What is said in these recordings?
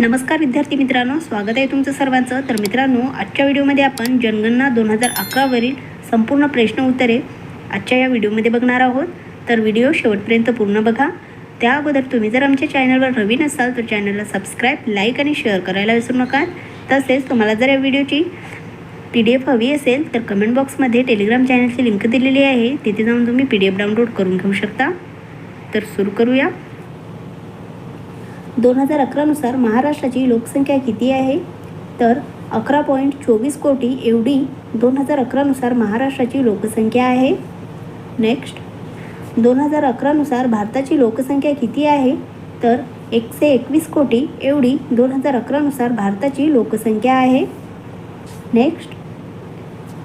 नमस्कार विद्यार्थी मित्रांनो स्वागत आहे तुमचं सर्वांचं. तर मित्रांनो आजच्या व्हिडिओमध्ये आपण जनगणना दोन हजार अकरावरील संपूर्ण प्रश्न उत्तरे आजच्या या व्हिडिओमध्ये बघणार आहोत. तर व्हिडिओ शेवटपर्यंत पूर्ण बघा. त्या अगोदर तुम्ही जर आमच्या चॅनलवर नवीन असाल तर चॅनलला सबस्क्राईब लाईक आणि शेअर करायला विसरू नका. तसेच तुम्हाला जर या व्हिडिओची पी डी एफ हवी असेल तर कमेंट बॉक्समध्ये टेलिग्राम चॅनलची लिंक दिलेली आहे. तिथे जाऊन तुम्ही पी डी एफ डाउनलोड करून घेऊ शकता. तर सुरू करूया. दोन हजार अकरानुसार महाराष्ट्राची लोकसंख्या किती आहे? तर अकरा पॉईंट चोवीस कोटी एवढी दोन हजार अकरानुसार महाराष्ट्राची लोकसंख्या आहे. नेक्स्ट दोन हजार अकरानुसार भारताची लोकसंख्या किती आहे? तर एकशे एकवीस कोटी एवढी दोन हजार अकरानुसार भारताची लोकसंख्या आहे. नेक्स्ट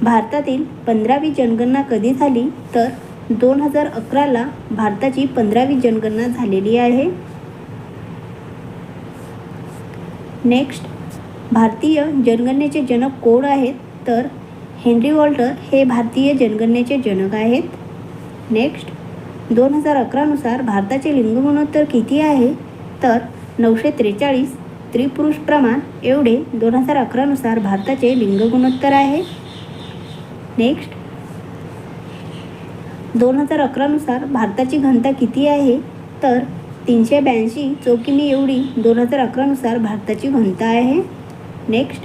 भारतातील पंधरावी जनगणना कधी झाली? तर दोन हजार अकराला भारताची पंधरावी जनगणना झालेली आहे. नेक्स्ट भारतीय जनगणनेचे जनक कोण आहेत? तर हेनरी वॉल्टर हे भारतीय जनगणनेचे जनक आहेत. नेक्स्ट दोन हजार अकरानुसार भारताचे लिंग गुणोत्तर किती आहे? तर नऊशे त्रेचाळीस त्रिपुरुष प्रमाण एवढे दोन हजार अकरानुसार भारताचे लिंग गुणोत्तर आहे. नेक्स्ट दोन हजार अकरानुसार भारताची घनता किती आहे? तर तीनशे ब्याऐंशी चौकिमी एवढी दोन हजार अकरानुसार भारताची घनता आहे. नेक्स्ट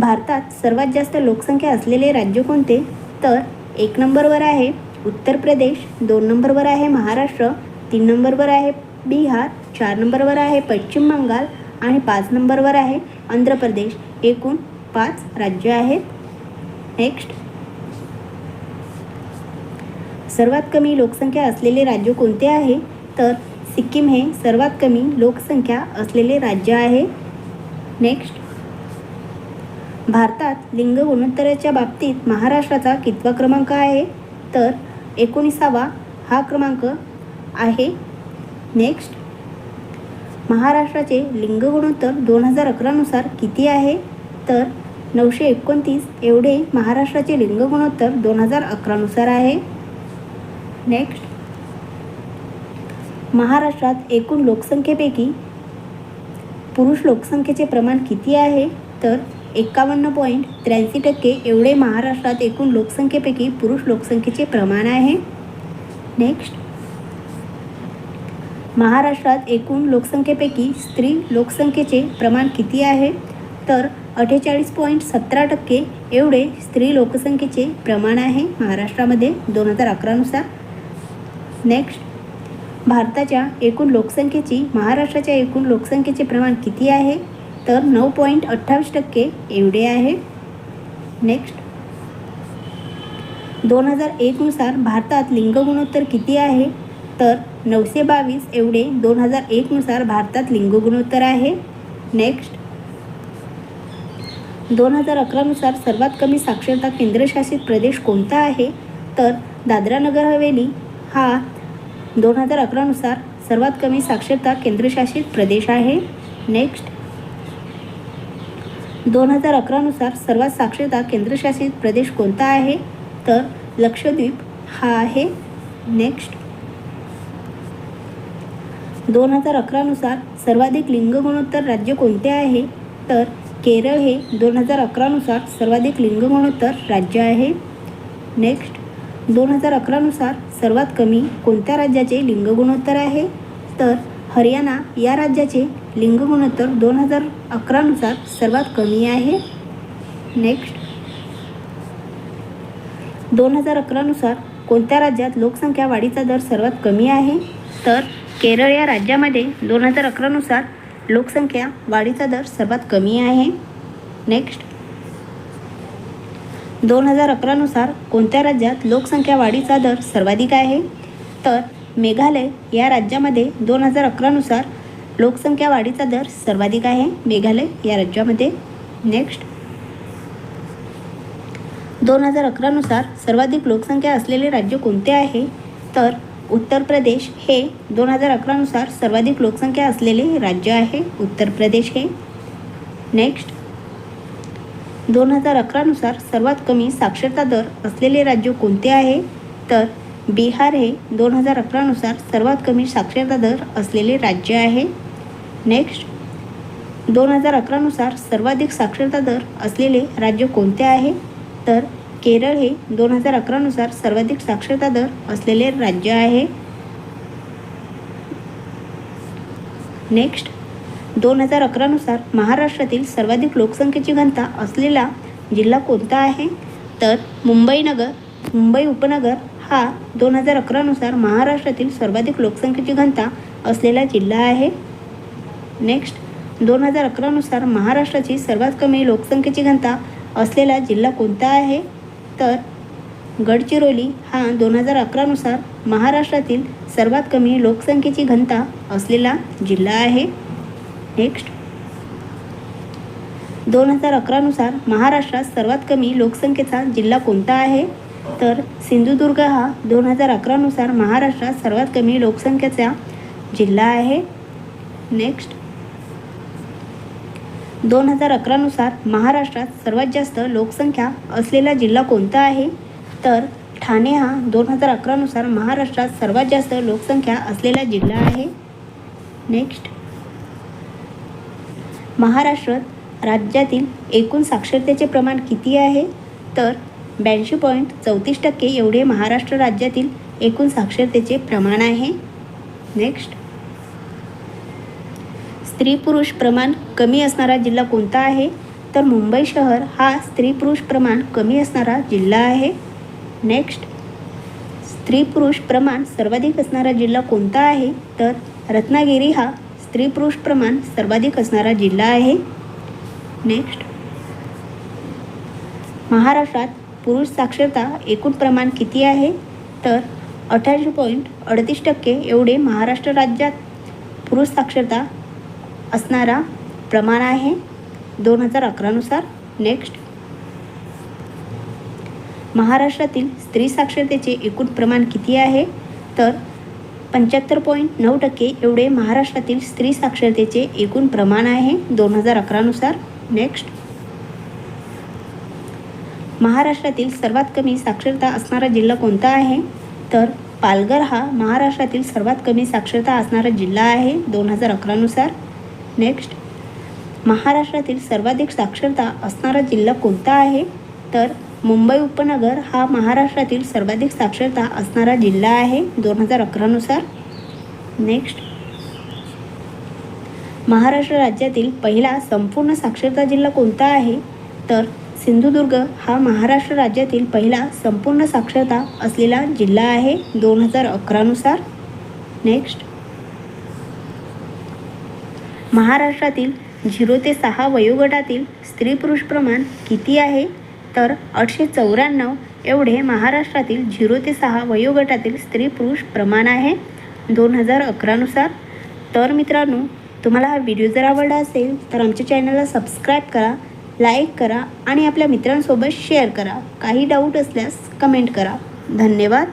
भारतात सर्वात जास्त लोकसंख्या असलेले राज्य कोणते? तर एक नंबरवर आहे उत्तर प्रदेश दोन नंबरवर आहे महाराष्ट्र तीन नंबरवर आहे बिहार चार नंबरवर आहे पश्चिम बंगाल आणि पाच नंबरवर आहे आंध्र प्रदेश. एकूण पाच राज्य आहेत. नेक्स्ट सर्वात कमी लोकसंख्या असलेले राज्य कोणते आहे? तर सिक्कीम हे सर्वात कमी लोकसंख्या असलेले राज्य आहे. नेक्स्ट भारतात लिंग गुणोत्तराच्या बाबतीत महाराष्ट्राचा कितवा क्रमांक आहे? तर एकोणीसावा हा क्रमांक आहे. नेक्स्ट महाराष्ट्राचे लिंग गुणोत्तर दोन हजार अकरानुसार किती आहे? तर नऊशे एकोणतीस एवढे महाराष्ट्राचे लिंग गुणोत्तर दोन हजार अकरानुसार आहे. नेक्स्ट महाराष्ट्रात एकूण लोकसंख्येपैकी पुरुष लोकसंख्येचे प्रमाण किती आहे? तर एकावन्न पॉईंट त्र्याऐंशी टक्के एवढे महाराष्ट्रात एकूण लोकसंख्येपैकी पुरुष लोकसंख्येचे प्रमाण आहे. नेक्स्ट महाराष्ट्रात एकूण लोकसंख्येपैकी स्त्री लोकसंख्येचे प्रमाण किती आहे? तर अठ्ठेचाळीस पॉईंट सतरा टक्के एवढे स्त्री लोकसंख्येचे प्रमाण आहे महाराष्ट्रामध्ये दोन हजार अकरानुसार नेक्स्ट भारताच्या एकूण लोकसंख्येची महाराष्ट्राच्या एकूण लोकसंख्येचे प्रमाण किती आहे? तर नऊ पॉईंट अठ्ठावीस टक्के एवढे आहे. नेक्स्ट. दोन हजार एकनुसार भारतात लिंग गुणोत्तर किती आहे? तर नऊशे बावीस एवढे दोन हजार एकनुसार भारतात लिंग गुणोत्तर आहे. नेक्स्ट. दोन हजार अकरानुसार सर्वात कमी साक्षरता केंद्रशासित प्रदेश कोणता आहे? तर दादरा नगर हवेली हा दोन हजार अकरानुसार सर्वात कमी साक्षरता केंद्रशासित प्रदेश आहे. नेक्स्ट दोन हजार अकरानुसार सर्वात साक्षरता केंद्रशासित प्रदेश कोणता आहे? तर लक्षद्वीप हा आहे. नेक्स्ट दोन हजार अकरानुसार सर्वाधिक लिंग गुणोत्तर राज्य कोणते आहे? तर केरळ हे दोन हजार अकरानुसार सर्वाधिक लिंग गुणोत्तर राज्य आहे. नेक्स्ट दोन हजार अकरानुसार सर्वात कमी कोणत्या राज्याचे लिंग गुणोत्तर आहे? तर हरियाणा या राज्याचे लिंग गुणोत्तर दोन हजार अकरानुसार सर्वात कमी आहे. नेक्स्ट दोन हजार अकरानुसार कोणत्या राज्यात लोकसंख्या वाढीचा दर सर्वात कमी आहे? तर केरळ या राज्यामध्ये दोन हजार अकरानुसार लोकसंख्या वाढीचा दर सर्वात कमी आहे. नेक्स्ट दोन हजार अकरानुसार कोणत्या राज्यात लोकसंख्या वाढीचा दर सर्वाधिक आहे? तर मेघालय या राज्यामध्ये दोन हजार अकरानुसार लोकसंख्या वाढीचा दर सर्वाधिक आहे. मेघालय या राज्यामध्ये नेक्स्ट दोन हजार अकरानुसार सर्वाधिक लोकसंख्या असलेले राज्य कोणते आहे? तर उत्तर प्रदेश हे दोन हजार अकरानुसार सर्वाधिक लोकसंख्या असलेले राज्य आहे. उत्तर प्रदेश हे नेक्स्ट दोन हजार अकरानुसार सर्वात कमी साक्षरता दर असलेले राज्य कोणते आहे? तर बिहार हे दोन हजार अकरानुसार सर्वात कमी साक्षरता दर असलेले राज्य आहे. नेक्स्ट दोन हजार अकरानुसार सर्वाधिक साक्षरता दर असलेले राज्य कोणते आहे? तर केरळ हे दोन हजार अकरानुसार सर्वाधिक साक्षरता दर असलेले राज्य आहे. नेक्स्ट दोन हजार अकरानुसार महाराष्ट्रातील सर्वाधिक लोकसंख्येची घनता असलेला जिल्हा कोणता आहे? तर मुंबई नगर मुंबई उपनगर हा दोन हजार अकरानुसार महाराष्ट्रातील सर्वाधिक लोकसंख्येची घनता असलेला जिल्हा आहे. नेक्स्ट दोन हजार अकरानुसार महाराष्ट्राची सर्वात कमी लोकसंख्येची घनता असलेला जिल्हा कोणता आहे? तर गडचिरोली हा दोन हजार अकरानुसार महाराष्ट्रातील सर्वात कमी लोकसंख्येची घनता असलेला जिल्हा आहे. नेक्स्ट दोन हजार अकरानुसार महाराष्ट्रात सर्वात कमी लोकसंख्येचा जिल्हा कोणता आहे? तर सिंधुदुर्ग हा दोन हजार अकरानुसार महाराष्ट्रात सर्वात कमी लोकसंख्येचा जिल्हा आहे. नेक्स्ट. दोन हजार अकरानुसार महाराष्ट्रात सर्वात जास्त लोकसंख्या असलेला जिल्हा कोणता आहे? तर ठाणे हा दोन हजार अकरानुसार महाराष्ट्रात सर्वात जास्त लोकसंख्या असलेला जिल्हा आहे. नेक्स्ट. महाराष्ट्रात राज्यातील एकूण साक्षरतेचे प्रमाण किती आहे? तर ब्याऐंशी पॉईंट चौतीस टक्के एवढे महाराष्ट्र राज्यातील एकूण साक्षरतेचे प्रमाण आहे. नेक्स्ट. स्त्री पुरुष प्रमाण कमी असणारा जिल्हा कोणता आहे? तर मुंबई शहर हा स्त्री पुरुष प्रमाण कमी असणारा जिल्हा आहे. नेक्स्ट. स्त्री पुरुष प्रमाण सर्वाधिक असणारा जिल्हा कोणता आहे? तर रत्नागिरी हा स्त्री पुरुष प्रमाण सर्वाधिक असणारा जिल्हा आहे. नेक्स्ट महाराष्ट्रात पुरुष साक्षरता एकूण प्रमाण किती आहे? तर अठ्ठ्याऐंशी पॉईंट अडतीस टक्के एवढे महाराष्ट्र राज्यात पुरुष साक्षरता असणारा प्रमाण आहे. दोन हजार अकरानुसार नेक्स्ट महाराष्ट्रातील स्त्री साक्षरतेचे एकूण प्रमाण किती आहे? तर पंच्याहत्तर पॉईंट नऊ टक्के एवढे महाराष्ट्रातील स्त्री साक्षरतेचे एकूण प्रमाण आहे. दोन हजार अकरानुसार नेक्स्ट. महाराष्ट्रातील सर्वात कमी साक्षरता असणारा जिल्हा कोणता आहे? तर पालघर हा महाराष्ट्रातील सर्वात कमी साक्षरता असणारा जिल्हा आहे. दोन हजार अकरानुसार नेक्स्ट. महाराष्ट्रातील सर्वाधिक साक्षरता असणारा जिल्हा कोणता आहे? तर मुंबई उपनगर हा महाराष्ट्रातील सर्वाधिक साक्षरता असणारा जिल्हा आहे दोन हजार अकरानुसार नेक्स्ट महाराष्ट्र राज्यातील पहिला संपूर्ण साक्षरता जिल्हा कोणता आहे? तर सिंधुदुर्ग हा महाराष्ट्र राज्यातील पहिला संपूर्ण साक्षरता असलेला जिल्हा आहे दोन हजार अकरानुसार नेक्स्ट महाराष्ट्रातील झिरो ते सहा वयोगटातील स्त्री पुरुष प्रमाण किती आहे? तर आठशे चौऱ्याण्णव एवढे महाराष्ट्रातील झिरो ते सहा वयोगटातील स्त्री पुरुष प्रमाण आहे दोन हजार अकरानुसार तर मित्रांनो तुम्हाला हा व्हिडिओ जर आवडला असेल तर आमच्या चॅनलला सबस्क्राईब करा लाईक करा आणि आपल्या मित्रांसोबत शेअर करा. काही डाऊट असल्यास कमेंट करा. धन्यवाद.